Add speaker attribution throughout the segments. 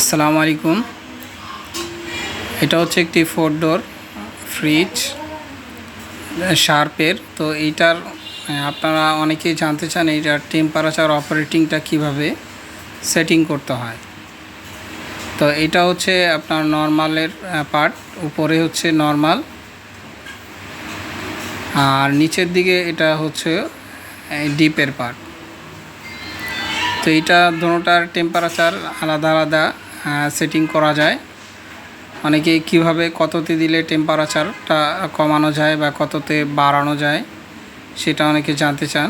Speaker 1: আসসালামু আলাইকুম। এটা হচ্ছে একটি ফোর ডোর ফ্রিজ শার্পের তো এইটার আপনারা অনেকেই জানতে চান এইটার টেম্পারেচার অপারেটিংটা কীভাবে সেটিং করতে হয়। তো এটা হচ্ছে আপনার নর্মালের পার্ট উপরে হচ্ছে নর্মাল আর নিচের দিকে এটা হচ্ছে ডিপের পার্ট তো এইটা দোনোটার টেম্পারেচার আলাদা আলাদা। সেটিং করা যায়। অনেকে কীভাবে, কততে দিলে টেম্পারেচারটা কমানো যায় বা কততে বাড়ানো যায়, সেটা অনেকে জানতে চান।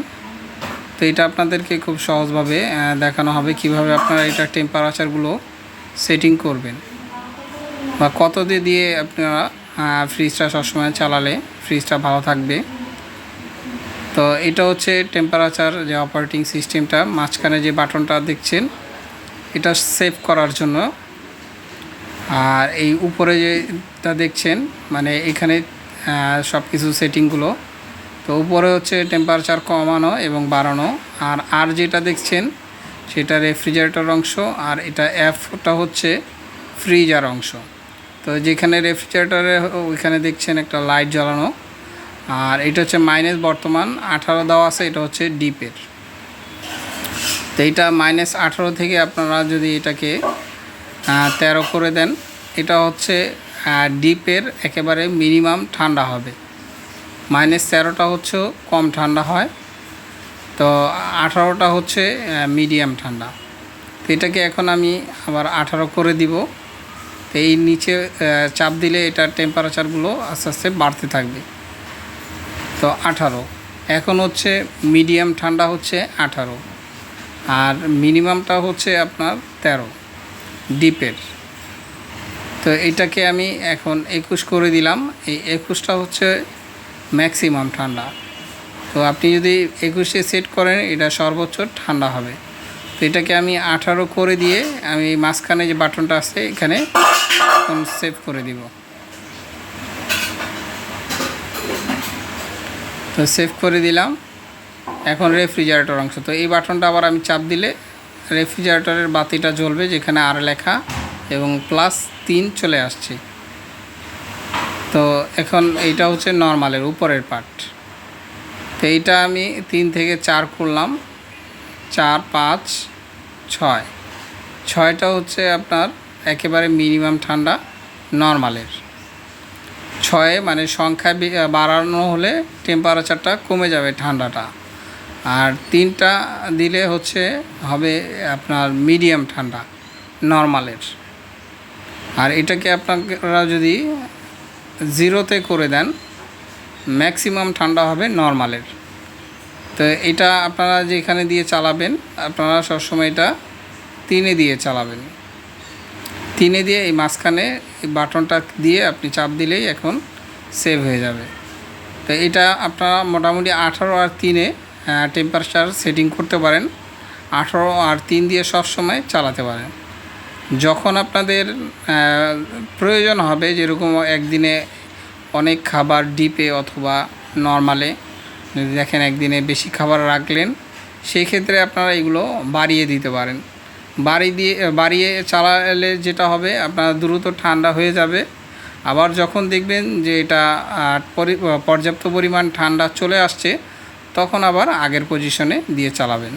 Speaker 1: তো এটা আপনাদেরকে খুব সহজভাবে দেখানো হবে কীভাবে আপনারা এটা টেম্পারেচারগুলো সেটিং করবেন। বা কততে দিয়ে আপনারা ফ্রিজটা সবসময় চালালে ফ্রিজটা ভালো থাকবে। তো এটা হচ্ছে টেম্পারেচার যে অপারেটিং সিস্টেমটা মাঝখানে যে বাটনটা দেখছেন এটা সেভ করার জন্য। আর এই উপরে যেটা দেখছেন মানে এখানে সব কিছু সেটিংগুলো তো উপরে হচ্ছে টেম্পারেচার কমানো এবং বাড়ানো। আর আর যেটা দেখছেন, সেটা রেফ্রিজারেটর অংশ, আর এটা অ্যাপটা হচ্ছে ফ্রিজার অংশ। তো যেখানে রেফ্রিজারেটরে ওইখানে দেখছেন একটা লাইট জ্বালানো। আর এটা হচ্ছে মাইনাস বর্তমান, আঠারো দেওয়া আছে, এটা হচ্ছে ডিপের তো এইটা মাইনাস আঠারো থেকে আপনারা যদি এটাকে তেরো করে দেন, এটা হচ্ছে ডিপের একেবারে মিনিমাম ঠান্ডা হবে। মাইনাস তেরোটা হচ্ছে কম ঠান্ডা হয়, তো আঠারোটা হচ্ছে মিডিয়াম ঠান্ডা। তো এটাকে এখন আমি আবার আঠারো করে দিব। তো এই নিচে চাপ দিলে এটার টেম্পারেচারগুলো আস্তে আস্তে বাড়তে থাকবে। তো আঠারো। এখন হচ্ছে মিডিয়াম ঠান্ডা হচ্ছে আঠারো। আর মিনিমামটা হচ্ছে আপনার তেরো ডিপের তো এটাকে আমি এখন একুশ করে দিলাম। এই একুশটা হচ্ছে ম্যাক্সিমাম ঠান্ডা। তো আপনি যদি একুশে সেট করেন, এটা সর্বোচ্চ ঠান্ডা হবে। তো এটাকে আমি আঠারো করে দিয়ে আমি মাঝখানে যে বাটনটা আছে, এখানে সেভ করে দিব। তো সেভ করে দিলাম। এখন রেফ্রিজারেটর অংশ। তো এই বাটনটা আবার আমি চাপ দিলে রেফ্রিজারেটরের বাতিটা জ্বলবে, যেখানে আর লেখা এবং প্লাস তিন চলে আসছে। তো এখন এইটা হচ্ছে নর্মালের উপরের পার্ট তো এইটা আমি তিন থেকে চার করলাম। চার, পাঁচ, ছয়। ছয়টা হচ্ছে আপনার একেবারে মিনিমাম ঠান্ডা নর্মালের ছয়ে মানে সংখ্যা বাড়ানো হলে টেম্পারেচারটা কমে যাবে ঠান্ডাটা। আর তিনটা দিলে হচ্ছে হবে আপনার মিডিয়াম ঠান্ডা, নর্মালের। আর এটাকে আপনারা যদি জিরোতে করে দেন, ম্যাক্সিমাম ঠান্ডা হবে নর্মালের। তো এটা আপনারা যেখানে দিয়ে চালাবেন, আপনারা সবসময় এটা তিনে দিয়ে চালাবেন। তিনে দিয়ে এই মাঝখানে এই বাটনটা দিয়ে আপনি চাপ দিলেই এখন সেভ হয়ে যাবে। তো এটা আপনারা মোটামুটি আঠারো আর তিনে টেম্পারেচার সেটিং করতে পারেন। আঠারো আর তিন দিয়ে সব সময় চালাতে পারেন। যখন আপনাদের প্রয়োজন হবে যেরকম একদিনে অনেক খাবার ডিপে অথবা নর্মালে, যদি দেখেন একদিনে বেশি খাবার রাখলেন, সেই ক্ষেত্রে আপনারা এগুলো বাড়িয়ে দিতে পারেন। বাড়ি দিয়ে, বাড়িয়ে চালালে যেটা হবে, আপনার দ্রুত ঠান্ডা হয়ে যাবে। আবার যখন দেখবেন যে এটা পরি- পর্যাপ্ত পরিমাণ ঠান্ডা চলে আসছে তখন আবার আগের পজিশনে দিয়ে চালাবেন।